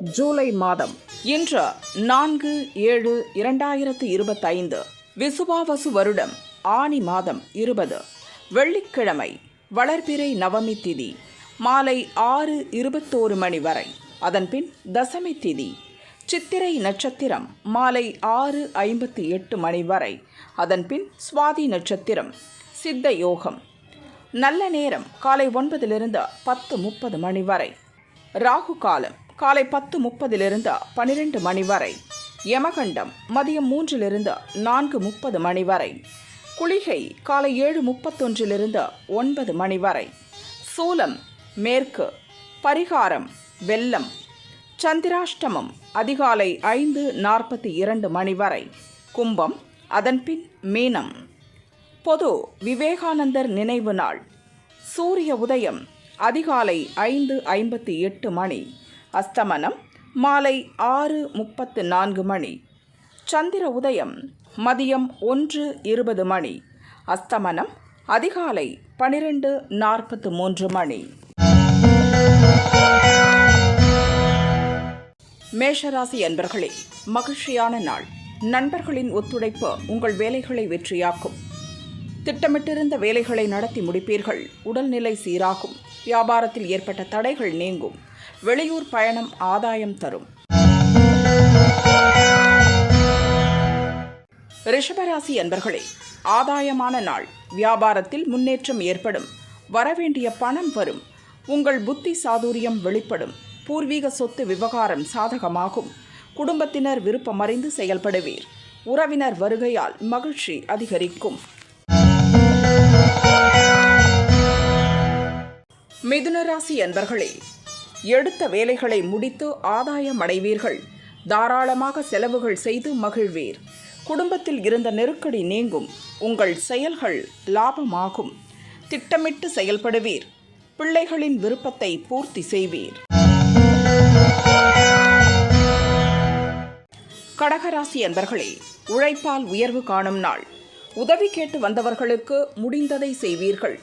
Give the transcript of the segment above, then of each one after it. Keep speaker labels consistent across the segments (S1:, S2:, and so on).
S1: ஜூலை மாதம். இன்று நான்கு ஏழு இரண்டாயிரத்து இருபத்தைந்து விசுவாவசு வருடம் ஆனி மாதம் இருபது வெள்ளிக்கிழமை வளர்பிறை நவமி திதி மாலை ஆறு இருபத்தோரு மணி வரை. அதன்பின் தசமி திதி சித்திரை நட்சத்திரம் மாலை ஆறு ஐம்பத்தி எட்டு மணி வரை. அதன்பின் சுவாதி நட்சத்திரம் சித்த யோகம். நல்ல நேரம் காலை ஒன்பதிலிருந்து பத்து முப்பது மணி வரை. ராகு காலம் காலை பத்து முப்பதிலிருந்து பனிரெண்டு மணி வரை. யமகண்டம் மதியம் மூன்றிலிருந்து நான்கு முப்பது மணி வரை. குளிகை காலை ஏழு முப்பத்தொன்றிலிருந்து ஒன்பது மணி வரை. சூலம் மேற்கு பரிகாரம் வெள்ளம். சந்திராஷ்டமம் அதிகாலை ஐந்து நாற்பத்தி இரண்டு மணி வரை. கும்பம் அதன்பின் மீனம். பொது விவேகானந்தர் நினைவு நாள். சூரிய உதயம் அதிகாலை ஐந்து ஐம்பத்தி எட்டு மணி. அஸ்தமனம் மாலை ஆறு முப்பத்து நான்கு மணி. சந்திர உதயம் மதியம் ஒன்று இருபது மணி. அஸ்தமனம் அதிகாலை பனிரெண்டு நாற்பத்து மூன்று மணி. மேஷராசி அன்பர்களே மகிழ்ச்சியான நாள். நண்பர்களின் ஒத்துழைப்பு உங்கள் வேலைகளை வெற்றியாக்கும். திட்டமிட்டிருந்த வேலைகளை நடத்தி முடிப்பீர்கள். உடல்நிலை சீராகும். வியாபாரத்தில் ஏற்பட்ட தடைகள் நீங்கும். வெளியூர் பயணம் ஆதாயம் தரும். ரிஷபராசி அன்பர்களே ஆதாயமான நாள். வியாபாரத்தில் முன்னேற்றம் ஏற்படும். வரவேண்டிய பணம் வரும். உங்கள் புத்தி சாதுரியம் வெளிப்படும். பூர்வீக சொத்து விவகாரம் சாதகமாகும். குடும்பத்தினர் விருப்பமறிந்து செயல்படுவீர். உறவினர் வருகையால் மகிழ்ச்சி அதிகரிக்கும். மிதுனராசி அன்பர்களே எடுத்த வேலைகளை முடித்து ஆதாயம் அடைவீர்கள் தாராளமாக செலவுகள் செய்து மகிழ்வீர். குடும்பத்தில் இருந்த நெருக்கடி நீங்கும். உங்கள் செயல்கள் லாபமாகும். திட்டமிட்டு செயல்படுவீர். பிள்ளைகளின் விருப்பத்தை பூர்த்தி செய்வீர். கடகராசி அன்பர்களே உழைப்பால் உயர்வு காணும் நாள். உதவி கேட்டு வந்தவர்களுக்கு முடிந்ததை செய்வீர்கள்.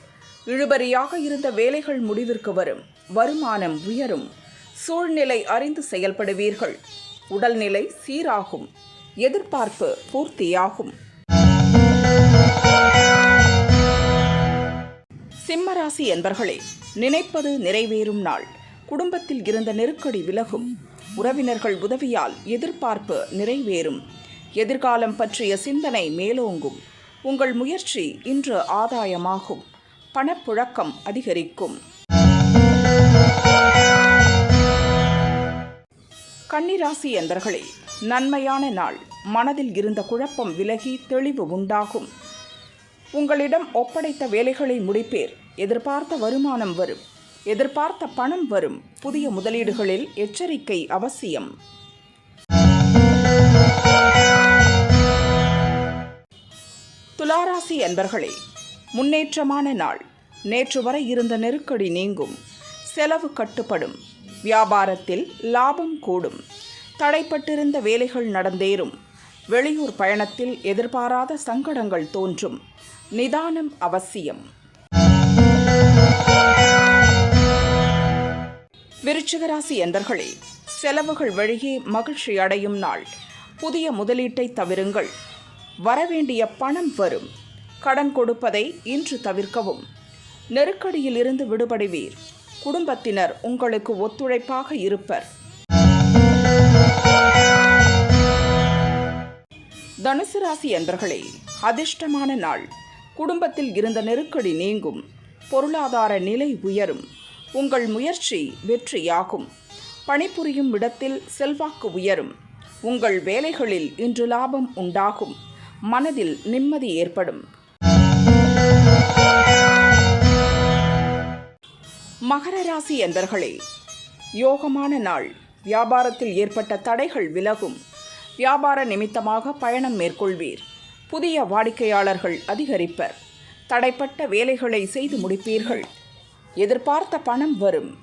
S1: இழுபறியாக இருந்த வேலைகள் முடிவிற்கு வரும். வருமானம் உயரும். சூழ்நிலை அறிந்து செயல்படுவீர்கள். உடல்நிலை சீராகும். எதிர்பார்ப்பு பூர்த்தியாகும். சிம்மராசி என்பர்களே நினைப்பது நிறைவேறும் நாள். குடும்பத்தில் இருந்த நெருக்கடி விலகும். உறவினர்கள் உதவியால் எதிர்பார்ப்பு நிறைவேறும். எதிர்காலம் பற்றிய சிந்தனை மேலோங்கும். உங்கள் முயற்சி இன்று ஆதாயமாகும். பணப்புழக்கம் அதிகரிக்கும். கன்னிராசி என்பர்களே நன்மையான நாள். மனதில் இருந்த குழப்பம் விலகி தெளிவு உண்டாகும். உங்களிடம் ஒப்படைத்த வேலைகளை முடிப்பேர். எதிர்பார்த்த வருமானம் வரும். எதிர்பார்த்த பணம் வரும். புதிய முதலீடுகளில் எச்சரிக்கை அவசியம். துளாராசி என்பர்களே முன்னேற்றமான நாள். நேற்று வரை இருந்த நெருக்கடி நீங்கும். செலவு கட்டுப்படும். வியாபாரத்தில் லாபம் கூடும். தடைப்பட்டிருந்த வேலைகள் நடந்தேறும். வெளியூர் பயணத்தில் எதிர்பாராத சங்கடங்கள் தோன்றும். நிதானம் அவசியம். விருச்சிகராசி என்பர்களே செலவுகள் வழியே மகிழ்ச்சி அடையும் நாள். புதிய முதலீட்டை தவிருங்கள். வரவேண்டிய பணம் வரும். கடன் கொடுப்பதை இன்று தவிர்க்கவும். நெருக்கடியில் இருந்து விடுபடுவீர். குடும்பத்தினர் உங்களுக்கு ஒத்துழைப்பாக இருப்பர். தனுசு ராசி என்பர்களே அதிர்ஷ்டமான நாள். குடும்பத்தில் இருந்த நெருக்கடி நீங்கும். பொருளாதார நிலை உயரும். உங்கள் முயற்சி வெற்றியாகும். பணிபுரியும் இடத்தில் செல்வாக்கு உயரும். உங்கள் வேலைகளில் இன்று லாபம் உண்டாகும். மனதில் நிம்மதி ஏற்படும். மகர ராசி என்பர்களே யோகமான நாள். வியாபாரத்தில் ஏற்பட்ட தடைகள் விலகும். வியாபார நிமித்தமாக பயணம் மேற்கொள்வீர். புதிய வாடிக்கையாளர்கள் அதிகரிப்பர். தடைப்பட்ட வேலைகளை செய்து முடிப்பீர்கள். எதிர்பார்த்த பணம் வரும்.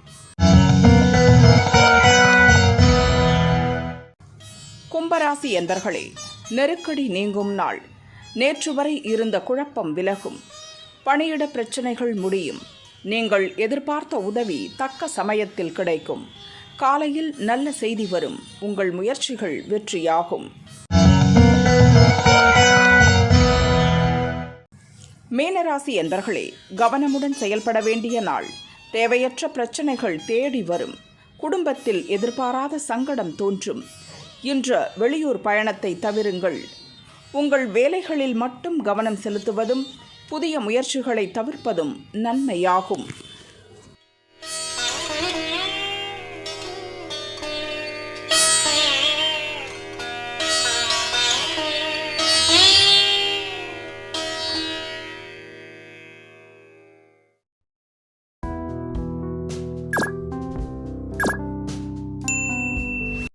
S1: கும்பராசி என்பர்களே நெருக்கடி நீங்கும் நாள். நேற்று வரை இருந்த குழப்பம் விலகும். பணியிட பிரச்சனைகள் முடியும். நீங்கள் எதிர்பார்த்த உதவி தக்க சமயத்தில் கிடைக்கும். காலையில் நல்ல செய்தி வரும். உங்கள் முயற்சிகள் வெற்றியாகும். மீனராசி என்பர்களே கவனமுடன் செயல்பட வேண்டிய நாள். தேவையற்ற பிரச்சனைகள் தேடி வரும். குடும்பத்தில் எதிர்பாராத சங்கடம் தோன்றும். இன்று வெளியூர் பயணத்தை தவிருங்கள். உங்கள் வேலைகளில் மட்டும் கவனம் செலுத்துவதும் புதிய முயற்சிகளை தவிர்ப்பதும் நன்மையாகும்.